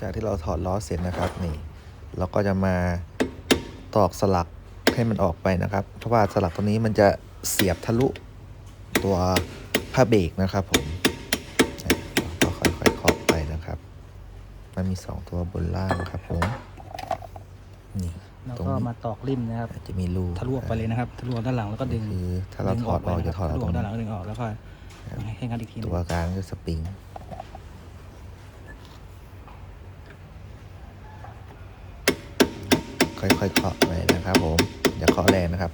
จากที่เราถอดล้อเสร็จนะครับนี่เราก็จะมาตอกสลักให้มันออกไปนะครับ เพราะว่าสลักตัวนี้มันจะเสียบทะลุตัวผ้าเบรกนะครับผมก็ค่อยๆเคาะไปนะครับ มันมีสองตัวบนล่างครับผมนี่แล้วตรงก็นี้มาตอกริมนะครับจะมีรูทะลุออกไปเลยนะครับทะลุออกด้านหลังแล้วก็ดึงคือถ้าเราถอดออกจะถอดออกทะลุตรงด้านหลันี้งดึงออกแล้วก็ให้งัดอีกทีหนึตังวกลางคือสปริง ค่อยๆเคาะไปนะครับผม อย่าเคาะแรงนะครับ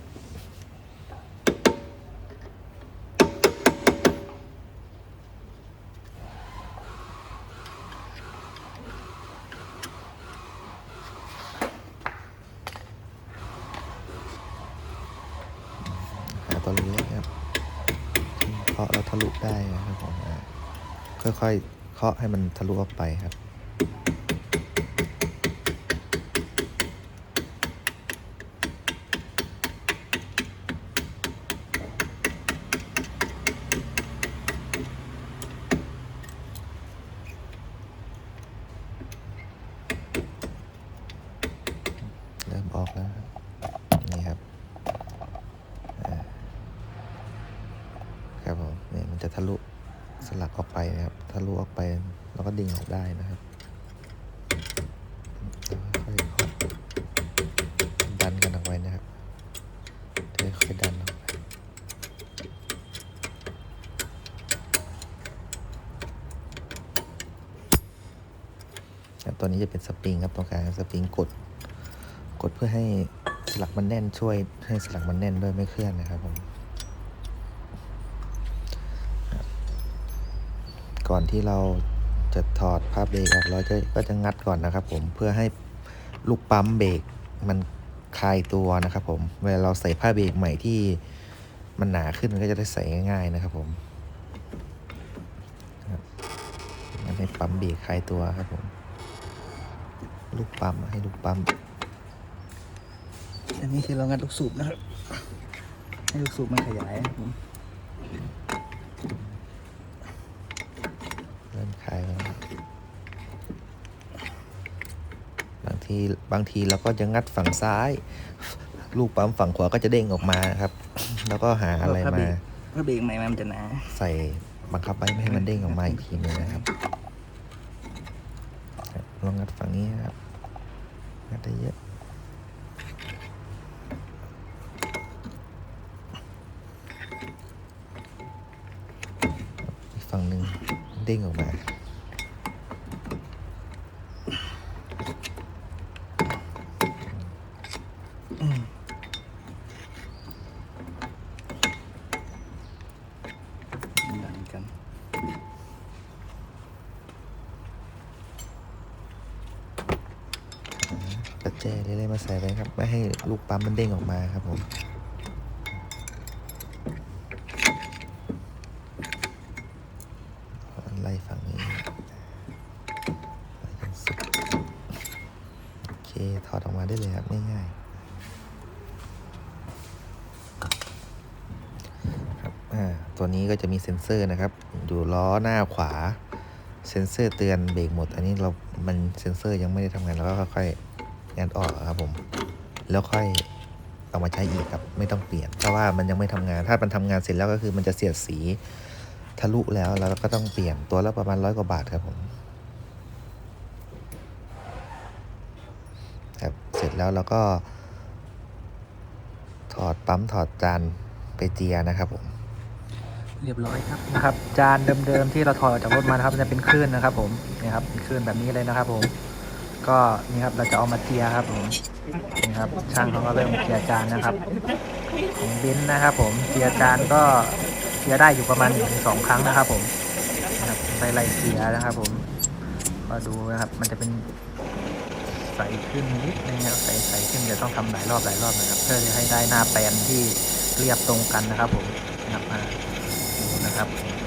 หาตัวเล็กครับที่เคาะแล้วทะลุได้นะครับผมค่อยๆเคาะให้มันทะลุออกไปครับ เริ่มออกแล้วครับนี่ครับอ่าครับผมเนี่ยมัน จะทะลุสลักออกไปนะครับ ทะลุออกไปแล้วก็ดึงออกได้นะครับค่อยๆดันกันออกไปนะครับค่อยๆดันออกไปครับตัวนี้จะเป็นสปริงครับตรงกลางสปริงกด กดเพื่อให้สลักมันแน่นช่วยให้สลักมันแน่นด้วยไม่เคลื่อนนะครับผมครับ ก่อนที่เราจะถอดผ้าเบรกออกเราจะก็จะงัดก่อนนะครับ ผมเพื่อให้ลูกปั๊มเบรกมันคลายตัวนะครับผมเวลาเราใส่ผ้าเบรกใหม่ที่มันหนาขึ้นมันก็จะได้ใส่ง่าย ๆนะครับผมครันให้ปั๊มเบรกคลายตัวครับผม ลูกปั๊มให้ลูกปั๊มอันนี้คือเรางัดลูกสูบนะครับ ให้ลูกสูบมันขยายครับผม เริ่มคลายแล้วนะครับบางทีบางทีเราก็จะงัดฝั่งซ้าย ลูกปั๊มฝั่งขวาก็จะเด้งออกมาครับ แล้วก็หาอะไรเพามาเบรกเพราะเบรกใหม่มันจะหนาใส่บังคับไว้ไม่ให้มันเด้งออกมาอีกทีหนึงนะครับครับลองงัดฝั่งนี้นะครับงัดได้เยอะอีกฝั่งหนึ่งเด้งออกมาดันกันปัจเจเรื่อยๆมาใส่ไว้ครับ ไม่ให้ลูกปั๊มมันเด้งออกมาครับผมไล่ฝั่งนี้ไล่จนสุดโอเค ถอดออกมาได้เลยครับ ง่ายๆครับอ่า ตัวนี้ก็จะมีเซ็นเซอร์นะครับ อยู่ล้อหน้าขวา เซ็นเซอร์เตือนเบรกหมด อันนี้เรา มันเซ็นเซอร์ยังไม่ได้ทำงานเราก็ค่อยๆงัดออกครับผม แล้วค่อยเอามาใช้อีกครับไม่ต้องเปลี่ยน เพราะว่ามันยังไม่ทำงาน ถ้ามันทำงานเสร็จแล้วก็คือมันจะเสียดสีทะลุแล้วแล้วเราก็ต้องเปลี่ยนตัวละประมาณร้อยกว่าบาทครับผมครับเสร็จแล้วเราก็ ถอดปั๊มถอดจานไปเจียนะครับผม เรียบร้อยครับนะครับ จานเดิมๆที่เราถอดออกจากรถมานะครับจะเป็นคลื่นนะครับ ผมนี่ครับเป็นคลื่นแบบนี้เลยนะครับ ผม ก็นี่ครับเราจะเอามาเจียครับ ผมนี่ครับช่างเขาก็เริ่มเจียจานนะครับของเบนนะครับ ผมเจียจานก็เจียได้อยู่ประมาณหนึ่งสองครั้งนะครับ ผมนะครับไปไล่เจียนะครับ ผมก็ดูนะครับ มันจะเป็นใสขึ้นนิดนึงนะใสใสขึ้นจะต้องทำหลายรอบหลายรอบนะครับ เพื่อจะให้ได้หน้าแปลนที่เรียบตรงกันนะครับ ผมนะครับ ครับ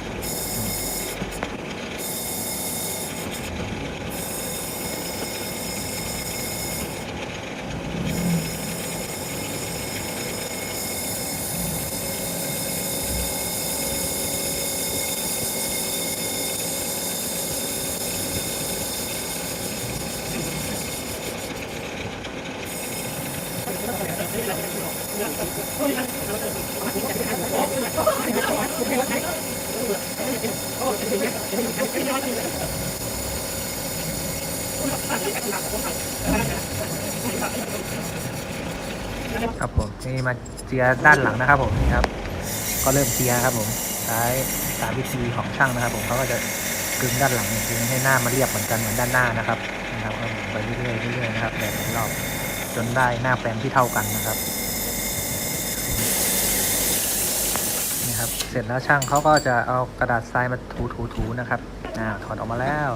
ครับผมนี่มาเชียด้านหลังนะครับผมนี่ครับ ก็เริ่มเชียครับผมใช้สามวิธีของช่างนะครับ ผมเขาก็จะกึงด้านหลังกึงให้หน้ามาเรียบเหมือนกันเหมือนด้านหน้านะครับนะครับไปเรื่อยๆเรื่อยๆนะครับแบบรอบจนได้หน้าแปลงที่เท่ากันนะครับนี่ครับ เสร็จแล้วช่างเขาก็จะเอากระดาษทรายมาถูๆนะครับ อ่าถอดออกมาแล้ว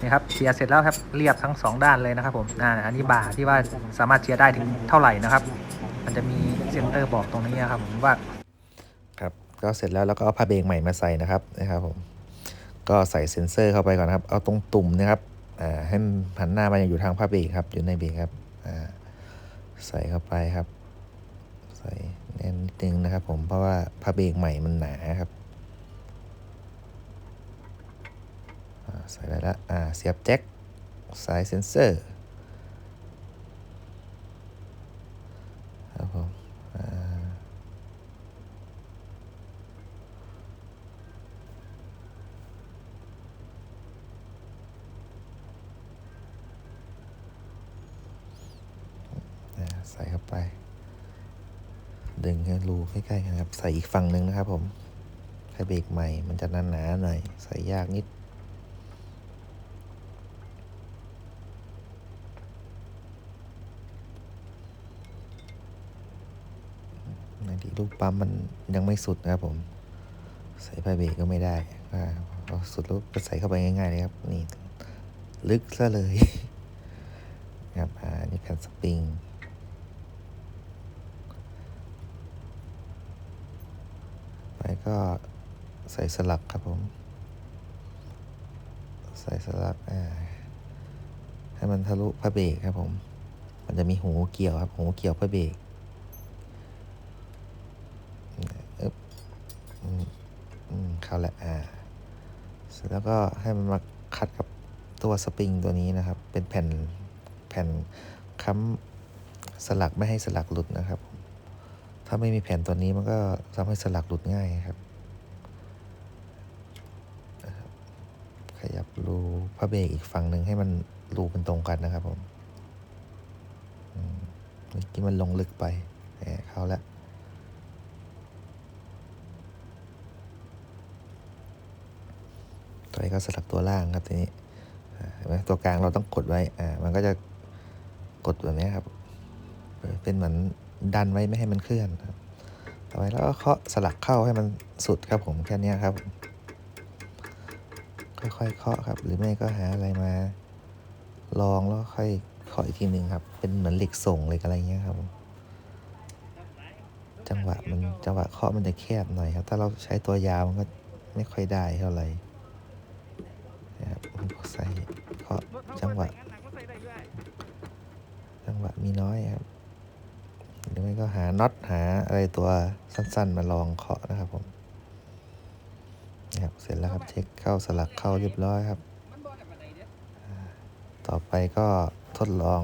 นี่ครับเจียร์เสร็จแล้วครับเรียบทั้งสองด้านเลยนะครับผมอ่าอันนี้บ่าที่ว่าสามารถเจียร์ได้ถึงเท่าไหร่นะครับ มันจะมีเซนเตอร์บอกตรงนี้นะครับผมว่าครับก็เสร็จแล้วแล้วก็เอาผ้าเบรกใหม่มาใส่นะครับนะครับผมก็ใส่เซ็นเซอร์เข้าไปก่อนครับเอาตรงตุ่มนะครับอ่าให้หันหน้ามาอยู่ทางผ้าเบรกครับอยู่ในเบรกครับอ่าใส่เข้าไปครับ ใส่แน่นนิดนึงนะครับ ผมเพราะว่าผ้าเบรกใหม่มันหนาครับอ่า ใส่ไปแล้วอ่าเสียบแจ็คสายเซ็นเซอร์ครับผมอ่าใส่เข้าไป ดึงให้รูใกล้ๆกันครับ ใส่อีกฝั่งหนึ่งนะครับผมใช้เบรกใหม่มันจะหนาๆหน่อย ใส่ยากนิด บางที ลูกปั๊มมันยังไม่สุดนะครับผม ใส่ผ้าเบรกก็ไม่ได้พอสุดแล้วก็ใส่เข้าไปง่ายๆเลยครับ นี่ ลึกซะเลยครับอ่านี่แผ่นสปริงไปก็ใส่สลักครับผม ใส่สลักอ่าให้มันทะลุผ้าเบรกครับผม มันจะมีหูเกี่ยวครับ หูเกี่ยวผ้าเบรกอึ๊บอืมอืม เข้าแล้วอ่าเสร็จแล้วก็ให้มันมาคัดกับตัวสปริงตัวนี้นะครับ เป็นแผ่นแผ่นค้ำสลักไม่ให้สลักหลุดนะครับ ถ้าไม่มีแผ่นตัวนี้มันก็ทำให้สลักหลุดง่ายครับ ขยับรูพระเบรกอีกฝั่งหนึ่งให้มันรูเป็นตรงกันนะครับผมเมื่อกี้มันลงลึกไปเข้าแล้ว ตัวนี้ ก็สลักตัวล่างครับทีนี้เห็นไหมตัวกลางเราต้องกดไว้อ่ามันก็จะกดแบบนี้ครับ เป็นเหมือนดันไว้ไม่ให้มันเคลื่อนครับต่อไปแล้วก็เคาะสลักเข้าให้มันสุดครับผมแค่นี้ครับ ค่อยๆเคาะครับ หรือไม่ก็หาอะไรมา ลองแล้วค่อยเคาะอีกทีหนึ่งครับ เป็นเหมือนเหล็กส่งเหล็กอะไรเงี้ยครับ จังหวะมันจังหวะเคาะมันจะแคบหน่อยครับ ถ้าเราใช้ตัวยาวมันก็ไม่ค่อยได้เท่าไหร่ นะครับใส่เคาะจังหวะ จังหวะมีน้อยครับหรือไม่ก็หาน็อตหาอะไรตัวสั้นๆ มาลองเคาะนะครับผมนะครับเสร็จแล้วครับเช็คเข้าสลักเข้าเรียบร้อยครับ ต่อไปก็ทดลอง